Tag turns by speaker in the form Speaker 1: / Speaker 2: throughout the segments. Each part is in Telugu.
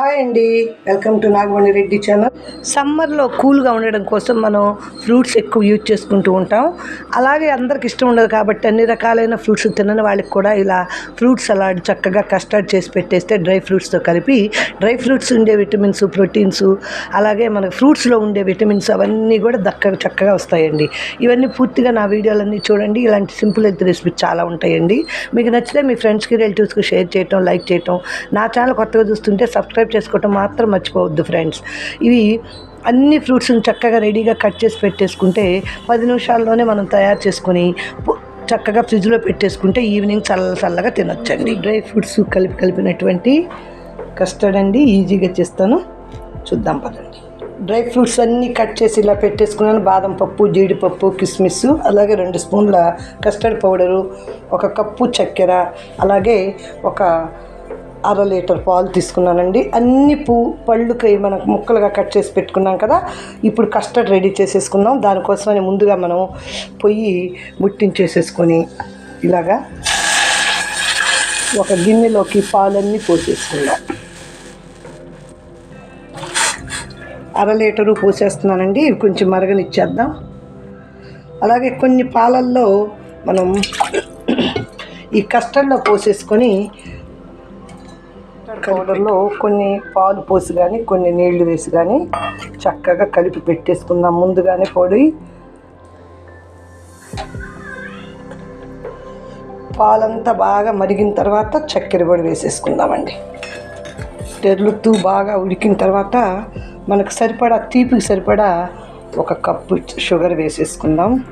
Speaker 1: హాయ్ అండి. Welcome to Nagamani Reddy channel. సమ్మర్లో కూల్గా ఉండడం కోసం మనం ఫ్రూట్స్ ఎక్కువ యూజ్ చేసుకుంటూ ఉంటాం. అలాగే అందరికి ఇష్టం ఉండదు కాబట్టి అన్ని రకాలైన ఫ్రూట్స్ తినని వాళ్ళకి కూడా ఇలా ఫ్రూట్స్ సలాడ్ చక్కగా కస్టర్డ్ చేసి పెట్టేస్తే డ్రై ఫ్రూట్స్తో కలిపి డ్రై ఫ్రూట్స్ ఉండే విటమిన్స్ ప్రోటీన్స్ అలాగే మనకు ఫ్రూట్స్లో ఉండే విటమిన్స్ అవన్నీ కూడా దక్కగా చక్కగా వస్తాయండి. ఇవన్నీ పూర్తిగా నా వీడియోలన్నీ చూడండి. ఇలాంటి సింపుల్ హెల్త్ రెసిపీస్ చాలా ఉంటాయండి. మీకు నచ్చితే మీ ఫ్రెండ్స్కి రిలేటివ్స్కి షేర్ చేయటం లైక్ చేయటం నా ఛానల్ కొత్తగా చూస్తుంటే సబ్స్క్రైబ్ చేసుకోవటం మాత్రం మర్చిపోవద్దు ఫ్రెండ్స్. ఇవి అన్ని ఫ్రూట్స్ని చక్కగా రెడీగా కట్ చేసి పెట్టేసుకుంటే పది నిమిషాల్లోనే మనం తయారు చేసుకొని చక్కగా ఫ్రిడ్జ్లో పెట్టేసుకుంటే ఈవినింగ్ చల్ల చల్లగా తినొచ్చండి. డ్రై ఫ్రూట్స్ కలిపి కలిపినటువంటి కస్టర్డ్ అండి ఈజీగా చేస్తాను. చూద్దాం పదండి. డ్రై ఫ్రూట్స్ అన్నీ కట్ చేసి ఇలా పెట్టేసుకున్నాను. బాదం పప్పు జీడిపప్పు కిస్మిస్ అలాగే రెండు స్పూన్ల కస్టర్డ్ పౌడరు ఒక కప్పు చక్కెర అలాగే ఒక అర లీటర్ పాలు తీసుకున్నానండి. అన్ని పూ పళ్ళుకి మనకు ముక్కలుగా కట్ చేసి పెట్టుకున్నాం కదా ఇప్పుడు కస్టర్డ్ రెడీ చేసేసుకుందాం. దానికోసమని ముందుగా మనం పొయ్యి ముట్టించేసేసుకొని ఇలాగా ఒక గిన్నెలోకి పాలన్నీ పోసేసుకుందాం. అర లీటరు పోసేస్తున్నానండి. ఇవి కొంచెం మరగనిచ్చేద్దాం. అలాగే కొన్ని పాలల్లో మనం ఈ కస్టర్డ్లో పోసేసుకొని పౌడర్లో కొన్ని పాలు పోసి కానీ కొన్ని నీళ్ళు వేసి కానీ చక్కగా కలిపి పెట్టేసుకుందాం. ముందుగానే పొడి. పాలంతా బాగా మరిగిన తర్వాత చక్కెర పొడి వేసేసుకుందామండి. తెరులుతూ బాగా ఉడికిన తర్వాత మనకు సరిపడా తీపికి సరిపడా ఒక కప్పు షుగర్ వేసేసుకుందాం.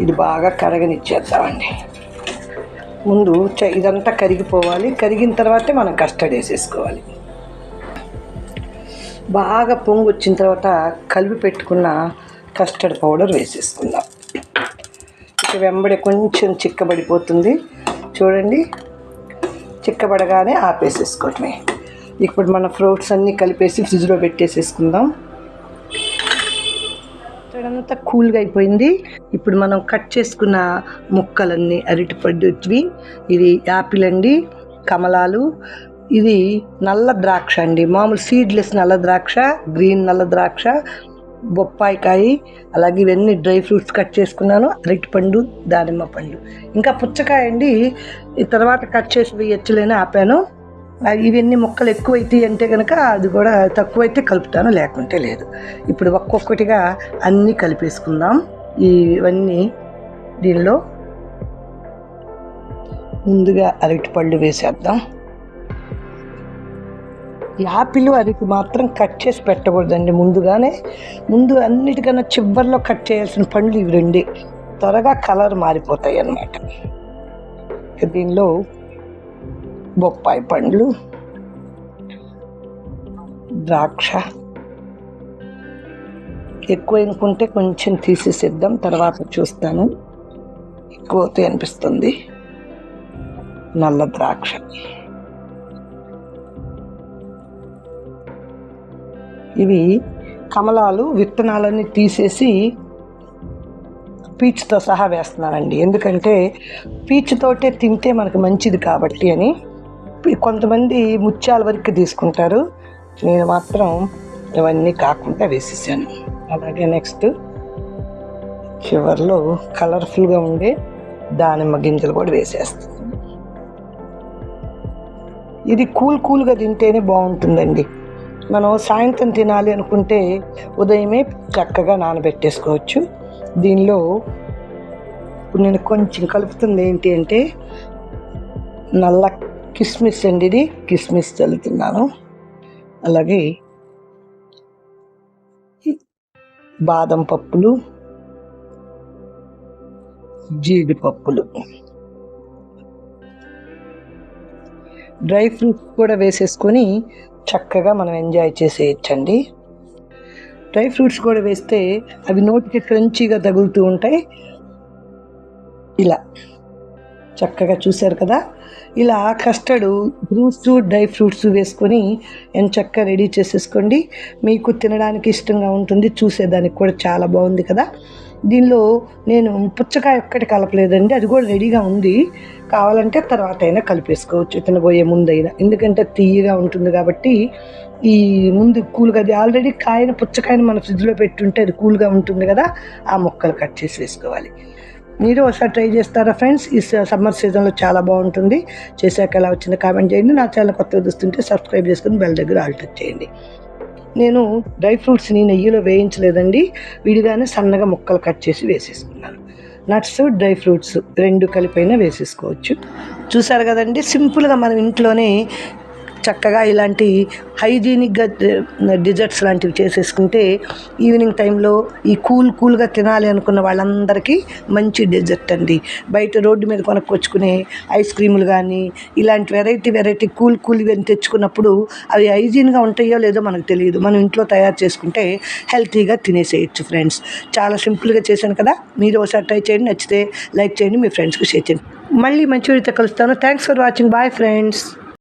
Speaker 1: ఇది బాగా కరగనిచ్చేద్దామండి. ముందు చ- ఇదంతా కరిగిపోవాలి. కరిగిన తర్వాతే మనం కస్టర్డ్ వేసేసుకోవాలి. బాగా పొంగు వచ్చిన తర్వాత కలిపి పెట్టుకున్న కస్టర్డ్ పౌడర్ వేసేసుకుందాం. ఇక వెంబడి కొంచెం చిక్కబడిపోతుంది. చూడండి చిక్కబడగానే ఆపేసేసుకోవటమే. ఇప్పుడు మన ఫ్రూట్స్ అన్నీ కలిపేసి ఫ్రిడ్జ్లో పెట్టేసేసుకుందాం. అంతా కూల్గా అయిపోయింది. ఇప్పుడు మనం కట్ చేసుకున్న ముక్కలన్నీ అరటిపండువి ఇది యాపిల్ అండి కమలాలు ఇది నల్ల ద్రాక్ష అండి. మామూలు సీడ్లెస్ నల్ల ద్రాక్ష గ్రీన్ నల్ల ద్రాక్ష బొప్పాయికాయ అలాగే ఇవన్నీ డ్రై ఫ్రూట్స్ కట్ చేసుకున్నాను అరటిపండు దానిమ్మ పండు. ఇంకా పుచ్చకాయ అండి ఈ తర్వాత కట్ చేసి వేయచ్చులేని ఆపాను. ఇవన్నీ మొక్కలు ఎక్కువైతాయి అంటే కనుక అది కూడా తక్కువైతే కలుపుతాను లేకుంటే లేదు. ఇప్పుడు ఒక్కొక్కటిగా అన్నీ కలిపేసుకుందాం. ఇవన్నీ దీనిలో ముందుగా అరటి పళ్ళు వేసేద్దాం యాపిల్ అరటి మాత్రం కట్ చేసి పెట్టకూడదండి ముందుగానే. ముందు అన్నిటికన్నా చివరిలో కట్ చేయాల్సిన పండ్లు ఇవి రెండే. త్వరగా కలర్ మారిపోతాయి అన్నమాట. దీనిలో బొప్పాయి పండ్లు ద్రాక్ష. ఎక్కువ అనుకుంటే కొంచెం తీసేసిద్దాం తర్వాత చూస్తాను. ఎక్కువ అవుతాయి అనిపిస్తుంది. నల్ల ద్రాక్ష. ఇవి కమలాలు విత్తనాలన్నీ తీసేసి పీచుతో సహా వేస్తున్నానండి. ఎందుకంటే పీచుతోటే తింటే మనకు మంచిది కాబట్టి అని కొంతమంది ముత్యాల వరకు తీసుకుంటారు. నేను మాత్రం ఇవన్నీ కాకుండా వేసేసాను. అలాగే నెక్స్ట్ చివరిలో కలర్ఫుల్గా ఉండే దానిమ్మ గింజలు కూడా వేసేస్తాను. ఇది కూల్ కూల్గా తింటేనే బాగుంటుందండి. మనం సాయంత్రం తినాలి అనుకుంటే ఉదయమే చక్కగా నానబెట్టేసుకోవచ్చు. దీనిలో ఇప్పుడు నేను కొంచెం కలుపుతుంది ఏంటి అంటే నల్ల కిస్మిస్ అండి ఇది కిస్మిస్ చల్లుతున్నాను. అలాగే బాదం పప్పులు జీడిపప్పులు. డ్రై ఫ్రూట్స్ కూడా వేసేసుకొని చక్కగా మనం ఎంజాయ్ చేసేయచ్చండి. డ్రై ఫ్రూట్స్ కూడా వేస్తే అవి నోటికి క్రంచీగా తగులుతూ ఉంటాయి. ఇలా. చక్కగా చూశారు కదా? ఇలా కస్టర్డ్ ఫ్రూట్స్ డ్రై ఫ్రూట్స్ వేసుకొని ఎంత చక్కగా రెడీ చేసేసుకోండి. మీకు తినడానికి ఇష్టంగా ఉంటుంది చూసేదానికి కూడా చాలా బాగుంది కదా? దీనిలో నేను పుచ్చకాయ ఒక్కటి కలపలేదండి అది కూడా రెడీగా ఉంది. కావాలంటే తర్వాత అయినా కలిపేసుకోవచ్చు తినబోయే ముందైనా. ఎందుకంటే తీయగా ఉంటుంది కాబట్టి ఈ ముందు కూల్గా అది ఆల్రెడీ కాయన పుచ్చకాయని మన ఫ్రిడ్జ్లో పెట్టుంటే అది కూల్గా ఉంటుంది కదా? ఆ ముక్కలు కట్ చేసి వేసుకోవాలి. మీరు ఒకసారి ట్రై చేస్తారా ఫ్రెండ్స్? ఈ సమ్మర్ సీజన్లో చాలా బాగుంటుంది. చేశాక ఎలా వచ్చిందో కామెంట్ చేయండి. నా ఛానల్ కొత్తగా చూస్తుంటే సబ్స్క్రైబ్ చేసుకుని బెల్ దగ్గర ఆల్ టచ్ చేయండి. నేను డ్రై ఫ్రూట్స్ని నెయ్యిలో వేయించలేదండి. విడిగానే సన్నగా ముక్కలు కట్ చేసి వేసేసుకున్నాను. నట్స్ డ్రై ఫ్రూట్స్ రెండు కలిపైన వేసేసుకోవచ్చు. చూసారు కదండి? సింపుల్గా మనం ఇంట్లోనే చక్కగా ఇలాంటి హైజీనిక్గా డిజర్ట్స్ లాంటివి చేసేసుకుంటే ఈవినింగ్ టైంలో ఈ కూల్ కూల్గా తినాలి అనుకున్న వాళ్ళందరికీ మంచి డెజర్ట్ అండి. బయట రోడ్డు మీద కొనుక్కొచ్చుకునే ఐస్ క్రీములు కానీ ఇలాంటి వెరైటీ వెరైటీ కూల్ కూల్ ఇవన్నీ తెచ్చుకున్నప్పుడు అవి హైజీన్గా ఉంటాయో లేదో మనకు తెలియదు. మనం ఇంట్లో తయారు చేసుకుంటే హెల్తీగా తినేసేయచ్చు ఫ్రెండ్స్. చాలా సింపుల్గా చేశాను కదా? మీరు ఒకసారి ట్రై చేయండి. నచ్చితే లైక్ చేయండి. మీ ఫ్రెండ్స్కి షేర్ చేయండి. మళ్ళీ మంచి వీడితో కలుస్తాను. Thanks for watching. Bye friends.